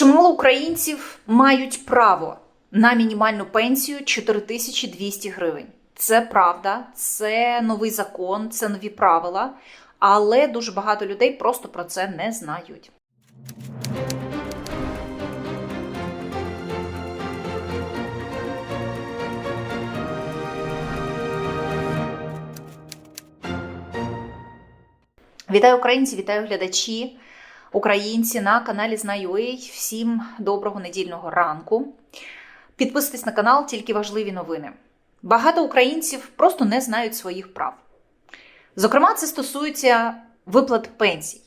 Чимало українців мають право на мінімальну пенсію 4200 гривень. Це правда, це новий закон, це нові правила, але дуже багато людей просто про це не знають. Вітаю українці, вітаю глядачі, українці на каналі Знаю.ua. Всім доброго недільного ранку. Підписуйтесь на канал, тільки важливі новини. Багато українців просто не знають своїх прав. Зокрема, це стосується виплат пенсій.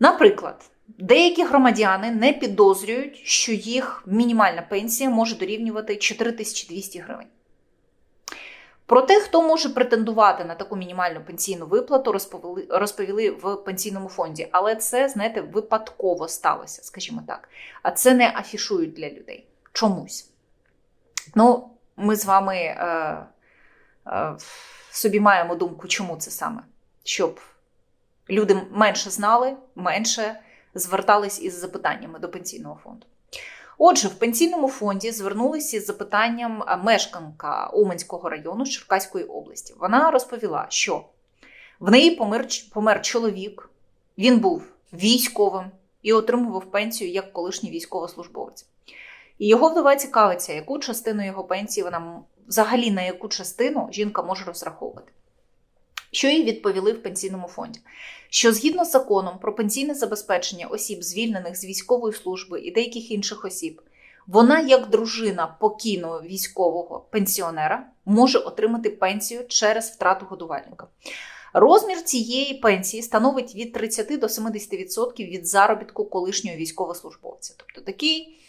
Наприклад, деякі громадяни не підозрюють, що їх мінімальна пенсія може дорівнювати 4200 гривень. Про те, хто може претендувати на таку мінімальну пенсійну виплату, розповіли, розповіли в пенсійному фонді. Але це, знаєте, випадково сталося, скажімо так. А це не афішують для людей. Чомусь. Ну, ми з вами е, е, собі маємо думку, чому це саме. Щоб люди менше знали, менше звертались із запитаннями до пенсійного фонду. Отже, в пенсійному фонді звернулися з запитанням мешканка Уманського району Черкаської області. Вона розповіла, що в неї помер, помер чоловік, він був військовим і отримував пенсію як колишній військовослужбовець. І його вдова цікавиться, яку частину його пенсії вона взагалі на яку частину жінка може розраховувати. Що їй відповіли в пенсійному фонді? Що згідно з законом про пенсійне забезпечення осіб, звільнених з військової служби і деяких інших осіб, вона, як дружина покійного військового пенсіонера, може отримати пенсію через втрату годувальника. Розмір цієї пенсії становить від 30 до 70% від заробітку колишнього військовослужбовця. Тобто такий.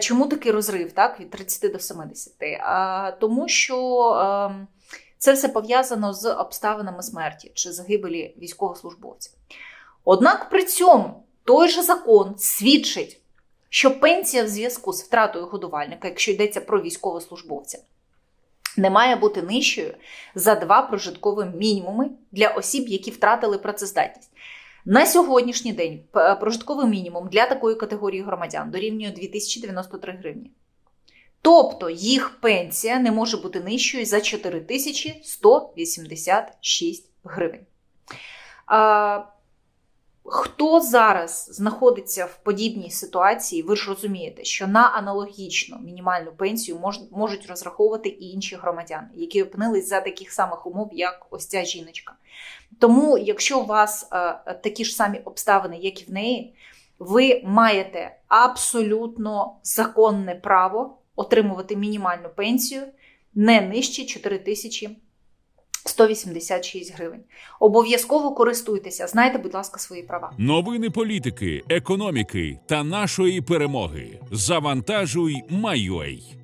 Чому такий розрив так, від 30 до 70? А, Тому що е, це все пов'язано з обставинами смерті чи загибелі військовослужбовця. Однак при цьому той же закон свідчить, що пенсія в зв'язку з втратою годувальника, якщо йдеться про військовослужбовця, не має бути нижчою за два прожиткові мінімуми для осіб, які втратили працездатність. На сьогоднішній день прожитковий мінімум для такої категорії громадян дорівнює 2093 гривні. Тобто їх пенсія не може бути нижчою за 4186 гривень. А, Хто зараз знаходиться в подібній ситуації, ви ж розумієте, що на аналогічну мінімальну пенсію мож, можуть розраховувати і інші громадяни, які опинились за таких самих умов, як ось ця жіночка. Тому, якщо у вас а, такі ж самі обставини, як і в неї, ви маєте абсолютно законне право отримувати мінімальну пенсію не нижче 4186 гривень. Обов'язково користуйтеся, знайте, будь ласка, свої права. Новини політики, економіки та нашої перемоги. Завантажуй, Майой.